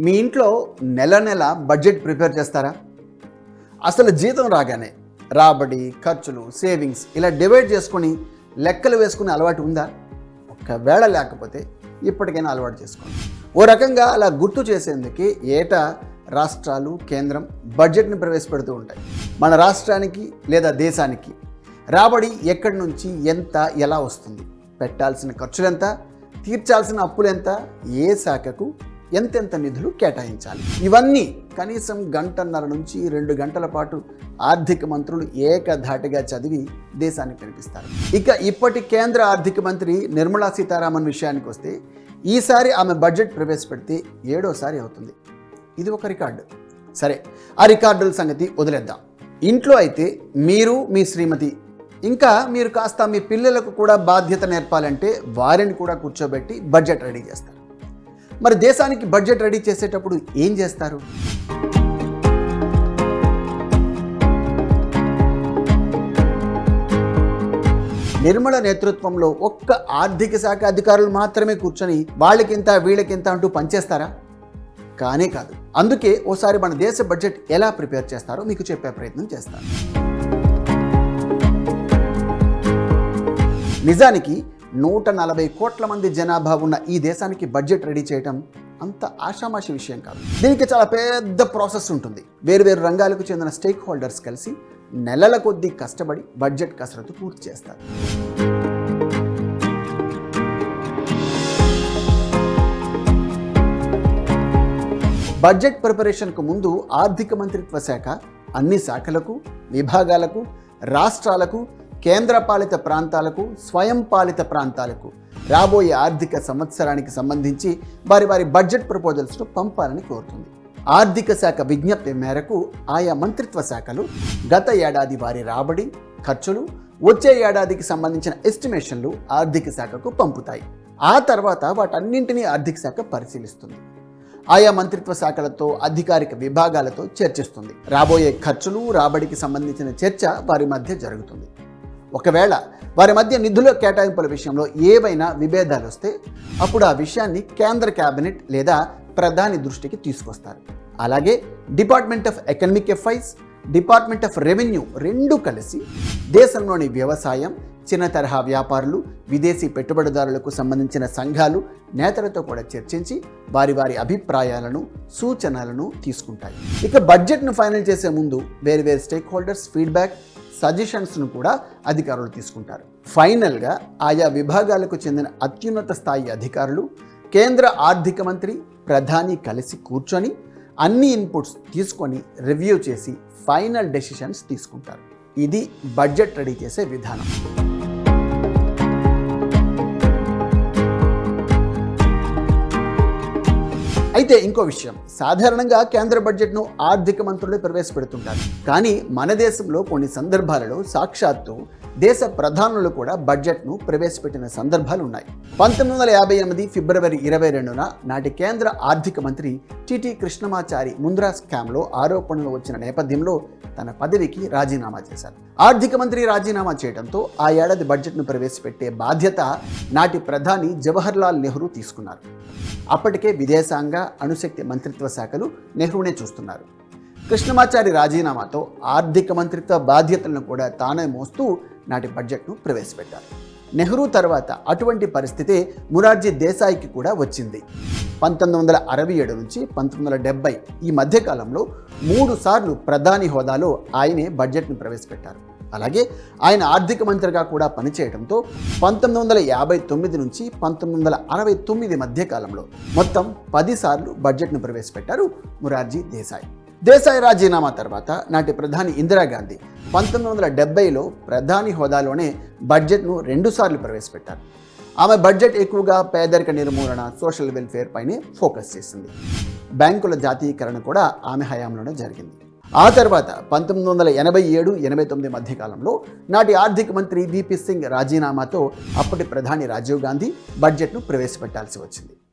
మీ ఇంట్లో నెల నెల బడ్జెట్ ప్రిపేర్ చేస్తారా? అసలు జీతం రాగానే రాబడి ఖర్చులు సేవింగ్స్ ఇలా డివైడ్ చేసుకొని లెక్కలు వేసుకునే అలవాటు ఉందా? ఒకవేళ లేకపోతే ఇప్పటికైనా అలవాటు చేసుకోండి. ఓ రకంగా అలా గుర్తు చేసేందుకే ఏటా రాష్ట్రాలు కేంద్రం బడ్జెట్ని ప్రవేశపెడుతూ ఉంటాయి. మన రాష్ట్రానికి లేదా దేశానికి రాబడి ఎక్కడి నుంచి ఎంత ఎలా వస్తుంది? పెట్టాల్సిన ఖర్చులెంత తీర్చాల్సిన అప్పులు ఎంత? ఏ శాఖకు ఎంతెంత నిధులు కేటాయించాలి? ఇవన్నీ కనీసం గంటన్నర నుంచి రెండు గంటల పాటు ఆర్థిక మంత్రులు ఏకధాటిగా చదివి దేశానికి కనిపిస్తారు ఇక ఇప్పటి కేంద్ర ఆర్థిక మంత్రి నిర్మలా సీతారామన్ విషయానికి వస్తే ఈసారి ఆమె బడ్జెట్ ప్రవేశపెడితే ఏడోసారి అవుతుంది. ఇది ఒక రికార్డు. సరే ఆ రికార్డుల సంగతి వదిలేద్దాం. ఇంట్లో అయితే మీరు మీ శ్రీమతి ఇంకా మీరు కాస్త మీ పిల్లలకు కూడా బాధ్యత నేర్పాలంటే వారిని కూడా కూర్చోబెట్టి బడ్జెట్ రెడీ చేస్తారు. మరి దేశానికి బడ్జెట్ రెడీ చేసేటప్పుడు ఏం చేస్తారు? నిర్మల నేతృత్వంలో ఒక్క ఆర్థిక శాఖ అధికారులు మాత్రమే కూర్చొని వాళ్ళకింత వీళ్ళకింత అంటూ పనిచేస్తారా? కానే కాదు. అందుకే ఓసారి మన దేశ బడ్జెట్ ఎలా ప్రిపేర్ చేస్తారో మీకు చెప్పే ప్రయత్నం చేస్తాను. నిజానికి నూట నలభై కోట్ల మంది జనాభా ఉన్న ఈ దేశానికి బడ్జెట్ రెడీ చేయటం అంత ఆషామాషి విషయం కాదు. దీనికి చాలా పెద్ద ప్రాసెస్ ఉంటుంది. వేరువేరు రంగాలకు చెందిన స్టేక్ హోల్డర్స్ కలిసి నెలల కొద్దీ కష్టపడి బడ్జెట్ కసరత్తు పూర్తి చేస్తారు. బడ్జెట్ ప్రిపరేషన్కు ముందు ఆర్థిక మంత్రిత్వ శాఖ అన్ని శాఖలకు విభాగాలకు రాష్ట్రాలకు కేంద్రపాలిత ప్రాంతాలకు స్వయం పాలిత ప్రాంతాలకు రాబోయే ఆర్థిక సంవత్సరానికి సంబంధించి వారి వారి బడ్జెట్ ప్రపోజల్స్ను పంపాలని కోరుతుంది. ఆర్థిక శాఖ విజ్ఞప్తి మేరకు ఆయా మంత్రిత్వ శాఖలు గత ఏడాది వారి రాబడి ఖర్చులు వచ్చే ఏడాదికి సంబంధించిన ఎస్టిమేషన్లు ఆర్థిక శాఖకు పంపుతాయి. ఆ తర్వాత వాటన్నింటినీ ఆర్థిక శాఖ పరిశీలిస్తుంది. ఆయా మంత్రిత్వ శాఖలతో అధికారిక విభాగాలతో చర్చిస్తుంది. రాబోయే ఖర్చులు రాబడికి సంబంధించిన చర్చ వారి మధ్య జరుగుతుంది. ఒకవేళ వారి మధ్య నిధుల కేటాయింపుల విషయంలో ఏవైనా విభేదాలు వస్తే అప్పుడు ఆ విషయాన్ని కేంద్ర క్యాబినెట్ లేదా ప్రధాని దృష్టికి తీసుకొస్తారు. అలాగే department of economic affairs department of revenue రెండు కలిసి దేశంలోని వ్యవసాయం చిన్న తరహా వ్యాపారులు విదేశీ పెట్టుబడిదారులకు సంబంధించిన సంఘాలు నేతలతో కూడా చర్చించి వారి వారి అభిప్రాయాలను సూచనలను తీసుకుంటాయి. ఇక బడ్జెట్ను ఫైనల్ చేసే ముందు వేరు వేరు స్టేక్ హోల్డర్స్ ఫీడ్బ్యాక్ సజెషన్స్ను కూడా అధికారులు తీసుకుంటారు. ఫైనల్గా ఆయా విభాగాలకు చెందిన అత్యున్నత స్థాయి అధికారులు కేంద్ర ఆర్థిక మంత్రి ప్రధాని కలిసి కూర్చొని అన్ని ఇన్పుట్స్ తీసుకొని రివ్యూ చేసి ఫైనల్ డెసిషన్స్ తీసుకుంటారు. ఇది బడ్జెట్ రెడీ చేసే విధానం. అయితే ఇంకో విషయం. సాధారణంగా కేంద్ర బడ్జెట్ను ఆర్థిక మంత్రులే ప్రవేశపెడుతుంటారు. కానీ మన దేశంలో కొన్ని సందర్భాలలో సాక్షాత్తు దేశ ప్రధానులు కూడా బడ్జెట్ను ప్రవేశపెట్టిన సందర్భాలు ఉన్నాయి. పంతొమ్మిది వందల యాభై ఎనిమిది ఫిబ్రవరి ఇరవై రెండున నాటి కేంద్ర ఆర్థిక మంత్రి టిటి కృష్ణమాచారి ముంద్రా స్కామ్లో ఆరోపణలు వచ్చిన నేపథ్యంలో తన పదవికి రాజీనామా చేశారు. ఆర్థిక మంత్రి రాజీనామా చేయడంతో ఆ ఏడాది బడ్జెట్ను ప్రవేశపెట్టే బాధ్యత నాటి ప్రధాని జవహర్లాల్ నెహ్రూ తీసుకున్నారు. అప్పటికే విదేశాంగ అణుశక్తి మంత్రిత్వ శాఖలు నెహ్రూనే చూస్తున్నారు. కృష్ణమాచారి రాజీనామాతో ఆర్థిక మంత్రిత్వ బాధ్యతలను కూడా తానే మోస్తూ నాటి బడ్జెట్ను ప్రవేశపెట్టారు. నెహ్రూ తర్వాత అటువంటి పరిస్థితి మురార్జీ దేశాయికి కూడా వచ్చింది. పంతొమ్మిది వందల అరవై ఏడు నుంచి పంతొమ్మిది వందల డెబ్బై ఈ మధ్యకాలంలో మూడు సార్లు ప్రధాని హోదాలో ఆయనే బడ్జెట్ను ప్రవేశపెట్టారు. అలాగే ఆయన ఆర్థిక మంత్రిగా కూడా పనిచేయడంతో పంతొమ్మిది వందల యాభై తొమ్మిది నుంచి పంతొమ్మిది వందల అరవై తొమ్మిది మధ్యకాలంలో మొత్తం పదిసార్లు బడ్జెట్ను ప్రవేశపెట్టారు మురార్జీ దేశాయ్. దేశాయి రాజీనామా తర్వాత నాటి ప్రధాని ఇందిరాగాంధీ పంతొమ్మిది వందల డెబ్బైలో ప్రధాని హోదాలోనే బడ్జెట్ను రెండుసార్లు ప్రవేశపెట్టారు. ఆమె బడ్జెట్ ఎక్కువగా పేదరిక నిర్మూలన సోషల్ వెల్ఫేర్ పైనే ఫోకస్ చేసింది. బ్యాంకుల జాతీయకరణ కూడా ఆమె హయాంలోనే జరిగింది. ఆ తర్వాత పంతొమ్మిది వందల ఎనభై ఏడు ఎనభై తొమ్మిది మధ్యకాలంలో నాటి ఆర్థిక మంత్రి విపి సింగ్ రాజీనామాతో అప్పటి ప్రధాని రాజీవ్ గాంధీ బడ్జెట్ను ప్రవేశపెట్టాల్సి వచ్చింది.